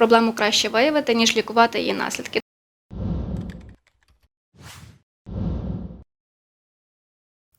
проблему краще виявити, ніж лікувати її наслідки.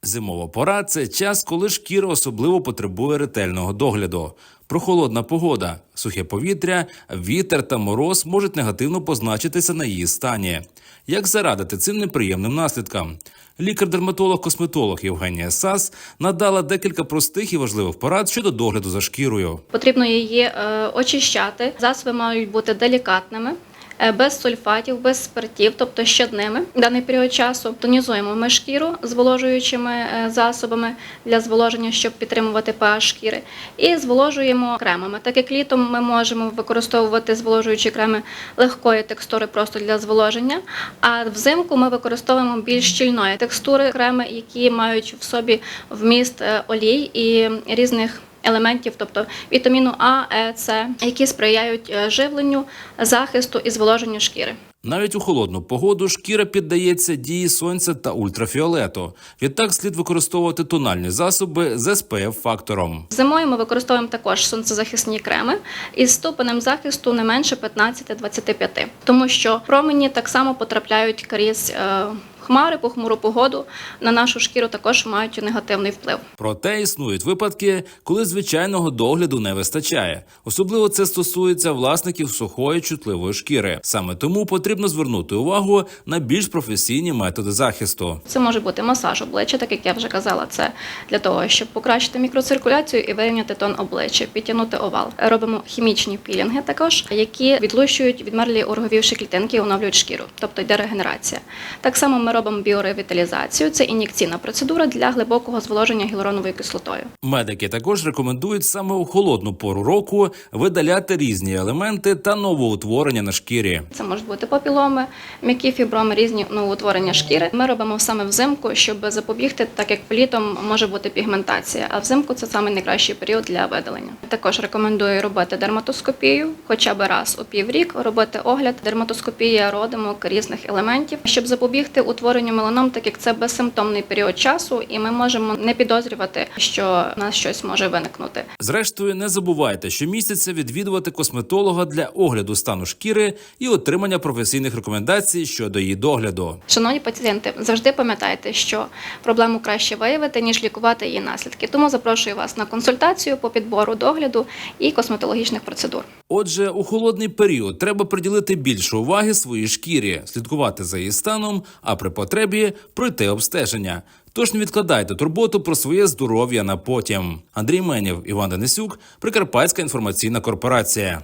Зимова пора це час, коли шкіра особливо потребує ретельного догляду. Прохолодна погода, сухе повітря, вітер та мороз можуть негативно позначитися на її стані. Як зарадити цим неприємним наслідкам? Лікар-дерматолог-косметолог Євгенія Сас надала декілька простих і важливих порад щодо догляду за шкірою. Потрібно її е, очищати. Засоби мають бути делікатними. Е, Без сульфатів, без спиртів, тобто щодними даний період часу тонізуємо ми шкіру зволожуючими е, засобами для зволоження, щоб підтримувати pH шкіри, і зволожуємо кремами. Так як літом ми можемо використовувати зволожуючі креми легкої текстури просто для зволоження, а взимку ми використовуємо більш щільної текстури креми, які мають в собі вміст е, олій і різних елементів, тобто вітаміну А, Е, С, які сприяють е, живленню, захисту і зволоженню шкіри. Навіть у холодну погоду шкіра піддається дії сонця та ультрафіолету. Відтак слід використовувати тональні засоби з SPF фактором. Зимою ми використовуємо також сонцезахисні креми із ступенем захисту не менше 15-25, тому що промені так само потрапляють крізь е, хмари, похмуру погоду на нашу шкіру також мають негативний вплив. Проте існують випадки, коли звичайного догляду не вистачає. Особливо це стосується власників сухої чутливої шкіри. Саме тому потрібно звернути увагу на більш професійні методи захисту. Це може бути масаж обличчя, так як я вже казала, це для того, щоб покращити мікроциркуляцію і вирівняти тон обличчя, підтягнути овал. Робимо хімічні пілінги також, які відлущують відмерлі орговівші клітинки і оновлюють шкіру, тобто йде регенерація. Так само ми робимо біоревіталізацію, це ін'єкційна процедура для глибокого зволоження гіалуроновою кислотою. Медики також рекомендують саме у холодну пору року видаляти різні елементи та новоутворення на шкірі. Це можуть бути папіломи, м'які фіброми, різні новоутворення шкіри. Ми робимо саме взимку, щоб запобігти, так як літом може бути пігментація, а взимку це саме найкращий період для видалення. Також рекомендую робити дерматоскопію, хоча б раз у піврік, робити огляд дерматоскопія родимок різних елементів, щоб запобігти утворенню меланом, так як це безсимптомний період часу, і ми можемо не підозрювати, що у нас щось може виникнути. Зрештою, не забувайте щомісяця відвідувати косметолога для огляду стану шкіри і отримання професійних рекомендацій щодо її догляду. Шановні пацієнти, завжди пам'ятайте, що проблему краще виявити, ніж лікувати її наслідки. Тому запрошую вас на консультацію по підбору догляду і косметологічних процедур. Отже, у холодний період треба приділити більше уваги своїй шкірі, слідкувати за її станом, а при потребі пройти обстеження. Тож не відкладайте турботу про своє здоров'я на потім. Андрій Менєв, Іван Денисюк, Прикарпатська інформаційна корпорація.